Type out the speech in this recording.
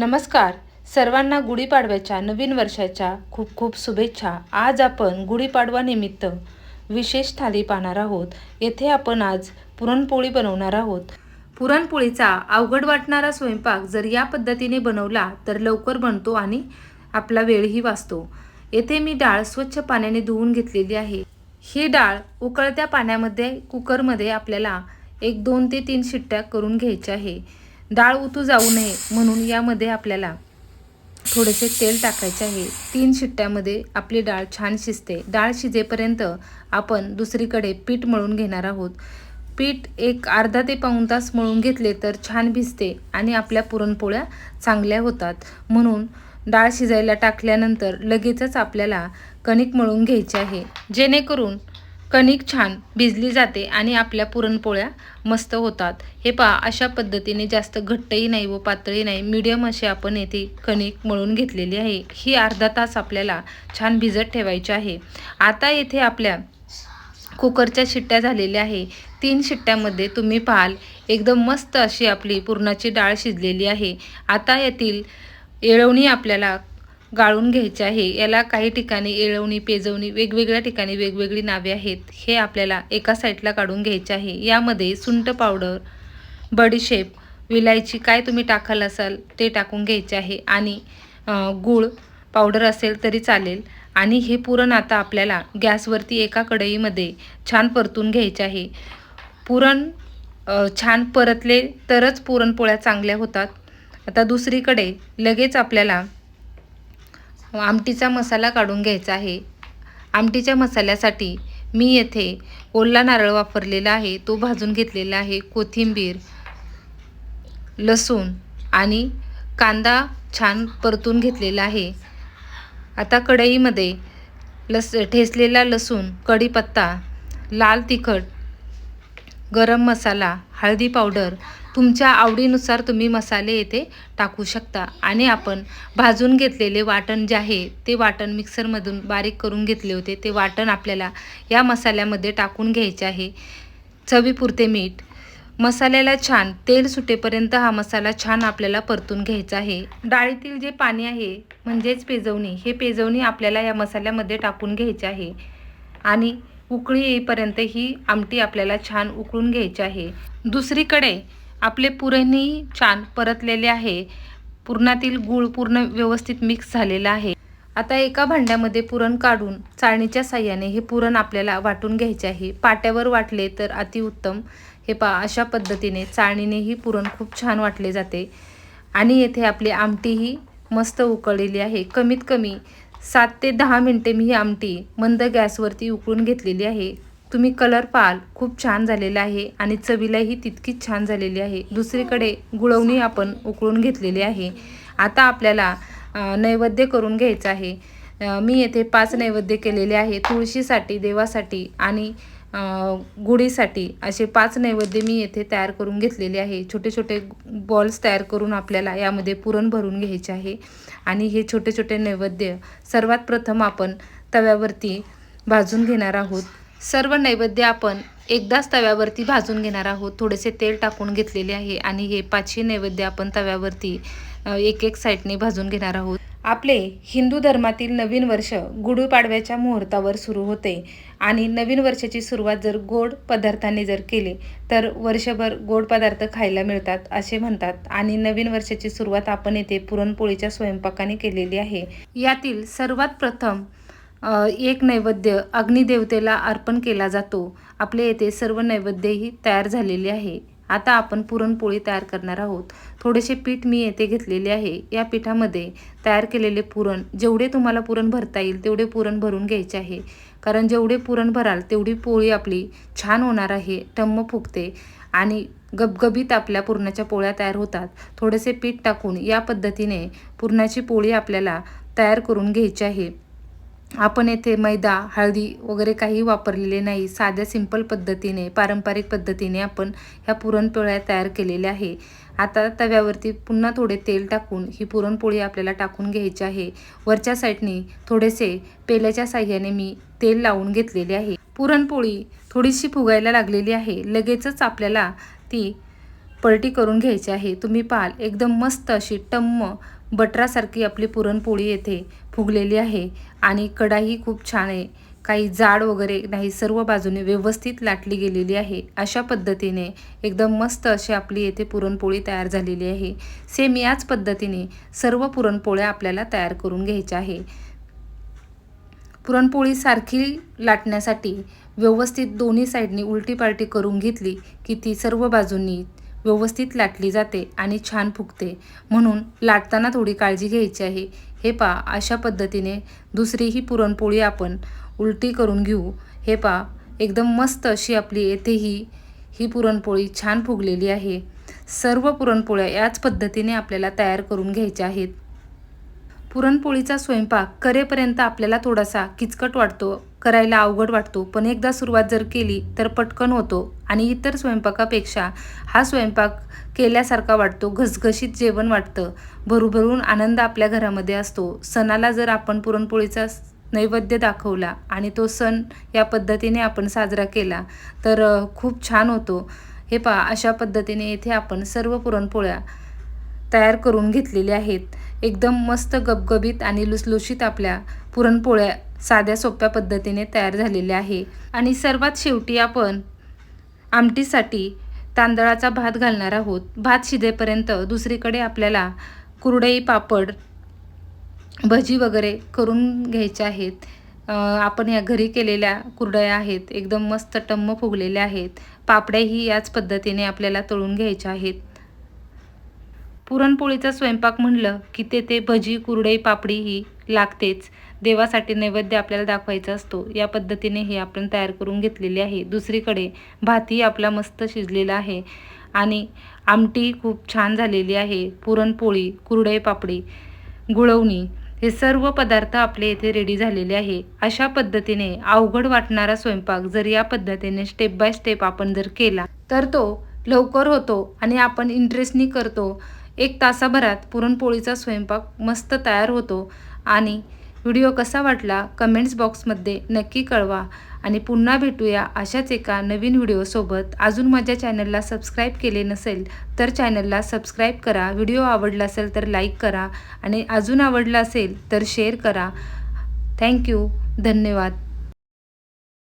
नमस्कार. सर्वांना गुढीपाडव्याच्या नवीन वर्षाच्या खूप खूप शुभेच्छा. आज आपण गुढीपाडवानिमित्त विशेष थाली पाहणार आहोत. येथे आपण आज पुरणपोळी बनवणार आहोत. पुरणपोळीचा अवघड वाटणारा स्वयंपाक जर या पद्धतीने बनवला तर लवकर बनतो आणि आपला वेळही वाचतो. येथे मी डाळ स्वच्छ पाण्याने धुवून घेतलेली आहे. ही डाळ उकळत्या पाण्यामध्ये कुकरमध्ये आपल्याला एक दोन ते तीन शिट्ट्या करून घ्यायच्या आहे. डाळ उतू जाऊ नये म्हणून यामध्ये आपल्याला थोडेसे तेल टाकायचे आहे. तीन शिट्ट्यामध्ये आपली डाळ छान शिजते. डाळ शिजेपर्यंत आपण दुसरीकडे पीठ मळून घेणार आहोत. पीठ एक अर्धा ते पाऊण तास मळून घेतले तर छान भिजते आणि आपल्या पुरणपोळ्या चांगल्या होतात. म्हणून डाळ शिजायला टाकल्यानंतर लगेचच आपल्याला कणिक मळून घ्यायची आहे. जेणेकरून कणिक छान भिजली जाते आणि आपल्या पुरणपोळ्या मस्त होतात. हे पहा अशा पद्धतीने जास्त घट्टही नाही व पातळी नाही. मीडियम अशी आपण येथे कणिक मळून घेतलेली आहे. ही अर्धा तास आपल्याला छान भिजत ठेवायची आहे. आता येथे आपल्या कुकरच्या शिट्ट्या झालेल्या आहे. तीन शिट्ट्यामध्ये तुम्ही पाहाल एकदम मस्त अशी आपली पुरणाची डाळ शिजलेली आहे. आता यातील येळवणी आपल्याला गाळून घ्यायचे आहे. याला काही ठिकाणी येळवणी पेजवणी वेगवेगळ्या ठिकाणी वेगवेगळी नावे आहेत. हे आपल्याला एका साईडला काढून घ्यायचे आहे. यामध्ये सुंट पावडर बडीशेप विलायची काय तुम्ही टाकाल असाल ते टाकून घ्यायचे आहे. आणि गूळ पावडर असेल तरी चालेल. आणि हे पुरण आता आपल्याला गॅसवरती एका कढईमध्ये छान परतून घ्यायचे आहे. पुरण छान परतले तरच पुरणपोळ्या चांगल्या होतात. आता दुसरीकडे लगेच आपल्याला आमटीचा मसाला काढून घ्यायचा आहे. आमटीच्या मसाल्यासाठी मी येथे ओला नारळ वापरलेला आहे. तो भाजून घेतलेला आहे. कोथिंबीर लसूण आणि कांदा छान परतून घेतलेला आहे. आता कढईमध्ये लस ठेचलेला लसूण कढीपत्ता लाल तिखट गरम मसाला हळदी पावडर तुमच्या आवडीनुसार तुम्ही मसाले येथे टाकू शकता. आणि आपण भाजून घेतलेले वाटण जे आहे ते वाटण मिक्सरमधून बारीक करून घेतले होते. ते वाटण आपल्याला या मसाल्यामध्ये टाकून घ्यायचे आहे. चवीपुरते मीठ. मसाल्याला छान तेल सुटेपर्यंत हा मसाला छान आपल्याला परतून घ्यायचा आहे. डाळीतील जे पाणी आहे म्हणजेच पेजवणी हे पेजवणी आपल्याला या मसाल्यामध्ये टाकून घ्यायचे आहे. आणि उकळी येईपर्यंत ही आमटी आपल्याला छान उकळून घ्यायची आहे. दुसरीकडे आपले पुरणही छान परतलेले आहे. पुरणातील गूळ पूर्ण व्यवस्थित मिक्स झालेला आहे. आता एका भांड्यामध्ये पुरण काढून चाळणीच्या साह्याने हे पुरण आपल्याला वाटून घ्यायचे आहे. पाट्यावर वाटले तर अतिउत्तम. हे पा अशा पद्धतीने चाळणीनेही पुरण खूप छान वाटले जाते. आणि येथे आपली आमटीही मस्त उकळलेली आहे. कमीत कमी सात ते दहा मिनटे मी ही आमटी मंद गॅसवरती उकळून घेतलेली आहे. तुम्ही कलर पाहाल खूप छान झालेला आहे आणि चवीलाही तितकीच छान झालेली आहे. दुसरीकडे गुळवणी आपण उकळून घेतलेली आहे. आता आपल्याला नैवेद्य करून घ्यायचं आहे. मी येथे पाच नैवेद्य केलेले आहे. तुळशीसाठी देवासाठी आणि गुढीसाठी असे पाच नैवेद्य मी येथे तयार करून घेतलेले आहे. छोटे छोटे बॉल्स तयार करून आपल्याला यामध्ये पुरण भरून घ्यायचे आहे. आणि हे छोटे छोटे नैवेद्य सर्वात प्रथम आपण तव्यावरती भाजून घेणार आहोत. सर्व नैवेद्य आपण एकदाच तव्यावरती भाजून घेणार आहोत. थोडेसे तेल टाकून घेतलेले आहे आणि हे पाचही नैवेद्य आपण तव्यावरती एक एक साईडने भाजून घेणार आहोत. आपले हिंदू धर्मातील नवीन वर्ष गुढीपाडव्याच्या मुहूर्तावर सुरू होते आणि नवीन वर्षाची सुरुवात जर गोड पदार्थाने जर केली तर वर्षभर गोड पदार्थ खायला मिळतात असे म्हणतात आणि नवीन वर्षाची सुरुवात आपण येथे पुरणपोळीच्या स्वयंपाकाने केलेली आहे. यातील सर्वात प्रथम एक नैवेद्य अग्निदेवतेला अर्पण केला जातो. आपले येथे सर्व नैवेद्यही तयार झालेले आहे. आता आपण पुरणपोळी तयार करणार आहोत. थोडेसे पीठ मी येथे घेतलेले आहे. या पिठामध्ये तयार केलेले पुरण जेवढे तुम्हाला पुरण भरता येईल तेवढे पुरण भरून घ्यायचे आहे. कारण जेवढे पुरण भराल तेवढी पोळी आपली छान होणार आहे टम्म फुगते आणि गबगबीत आपल्या पुरणाच्या पोळ्या तयार होतात. थोडेसे पीठ टाकून या पद्धतीने पुरणाची पोळी आपल्याला तयार करून घ्यायची आहे. आपण येथे मैदा हळदी वगैरे काही वापरलेले नाही. साध्या सिंपल पद्धतीने पारंपरिक पद्धतीने आपण ह्या पुरणपोळ्या तयार केलेल्या आहे. आता तव्यावरती पुन्हा थोडे तेल टाकून ही पुरणपोळी आपल्याला टाकून घ्यायची आहे. वरच्या साईडने थोडेसे पेल्याच्या साह्याने मी तेल लावून घेतलेले आहे. पुरणपोळी थोडीशी फुगायला लागलेली आहे. लगेचच आपल्याला ती पलटी करून घ्यायची आहे. तुम्ही पाहाल एकदम मस्त अशी टम्म बटरासारखी आपली पुरणपोळी येथे फुगलेली आहे. आणि कढाई खूप छान आहे. काही जाड वगैरे नाही सर्व बाजूने व्यवस्थित लाटली गेलेली आहे. अशा पद्धतीने एकदम मस्त अशी आपली येथे पुरणपोळी तयार झालेली आहे. सेम याच पद्धतीने सर्व पुरणपोळ्या आपल्याला तयार करून घ्यायच्या आहे. पुरणपोळी सारखी लाटण्यासाठी व्यवस्थित दोन्ही साईडनी उलटी पालटी करून घेतली की ती सर्व बाजूंनी व्यवस्थित लाटली जाते आणि छान फुगते. म्हणून लाटताना थोडी काळजी घ्यायची आहे. हे पा अशा पद्धतीने दुसरीही पुरणपोळी आपण उलटी करून घेऊ. हे पा एकदम मस्त अशी आपली येथेही ही पुरणपोळी छान फुगलेली आहे. सर्व पुरणपोळ्या याच पद्धतीने आपल्याला तयार करून घ्यायच्या आहेत. पुरणपोळीचा स्वयंपाक करेपर्यंत आपल्याला थोडासा किचकट वाटतो. करायला अवघड वाटतो. पण एकदा सुरुवात जर केली तर पटकन होतो आणि इतर स्वयंपाकापेक्षा हा स्वयंपाक केल्यासारखा वाटतो. घसघशीत जेवण वाटतं. भरूभरून आनंद आपल्या घरामध्ये असतो. सणाला जर आपण पुरणपोळीचा नैवेद्य दाखवला आणि तो सण या पद्धतीने आपण साजरा केला तर खूप छान होतो. हे पहा अशा पद्धतीने येथे आपण सर्व पुरणपोळ्या तयार करून घेतलेल्या आहेत. एकदम मस्त गबगबीत आणि लुसलुशीत आपल्या पुरणपोळ्या साध्या सोप्या पद्धतीने तयार झालेले आहे. आणि सर्वात शेवटी आपण आमटीसाठी तांदळाचा भात घालणार आहोत. भात शिजेपर्यंत दुसरीकडे आपल्याला कुरडई पापड भजी वगैरे करून घ्यायचे आहेत. आपण या घरी केलेल्या कुरडया आहेत. एकदम मस्त टम्म फुगलेल्या आहेत. पापड्याही याच पद्धतीने आपल्याला तळून घ्यायच्या आहेत. पुरणपोळीचा स्वयंपाक म्हणलं की तेथे भजी कुरडई पापडी ही लागतेच. देवासाठी नैवेद्य आपल्याला दाखवायचा असतो. या पद्धतीने हे आपण तयार करून घेतलेले आहे. दुसरीकडे भातही आपला मस्त शिजलेला आहे आणि आमटी खूप छान झालेली आहे. पुरणपोळी कुरडई पापडी गुळवणी हे सर्व पदार्थ आपले इथे रेडी झालेले आहे. अशा पद्धतीने अवघड वाटणारा स्वयंपाक जर या पद्धतीने स्टेप बाय स्टेप आपण जर केला तर तो लवकर होतो आणि आपण इंटरेस्टनी करतो. एक तासाभरात पुरणपोळीचा स्वयंपाक मस्त तयार होतो. आणि व्हिडिओ कसा वाटला कमेंट्स बॉक्समध्ये नक्की कळवा. आणि पुन्हा भेटूया अशाच एका नवीन व्हिडिओसोबत अजून माझ्या चॅनलला सबस्क्राईब केले नसेल तर चॅनलला सबस्क्राईब करा. व्हिडिओ आवडला असेल तर लाईक करा. आणि अजून आवडला असेल तर शेअर करा. थँक्यू. धन्यवाद.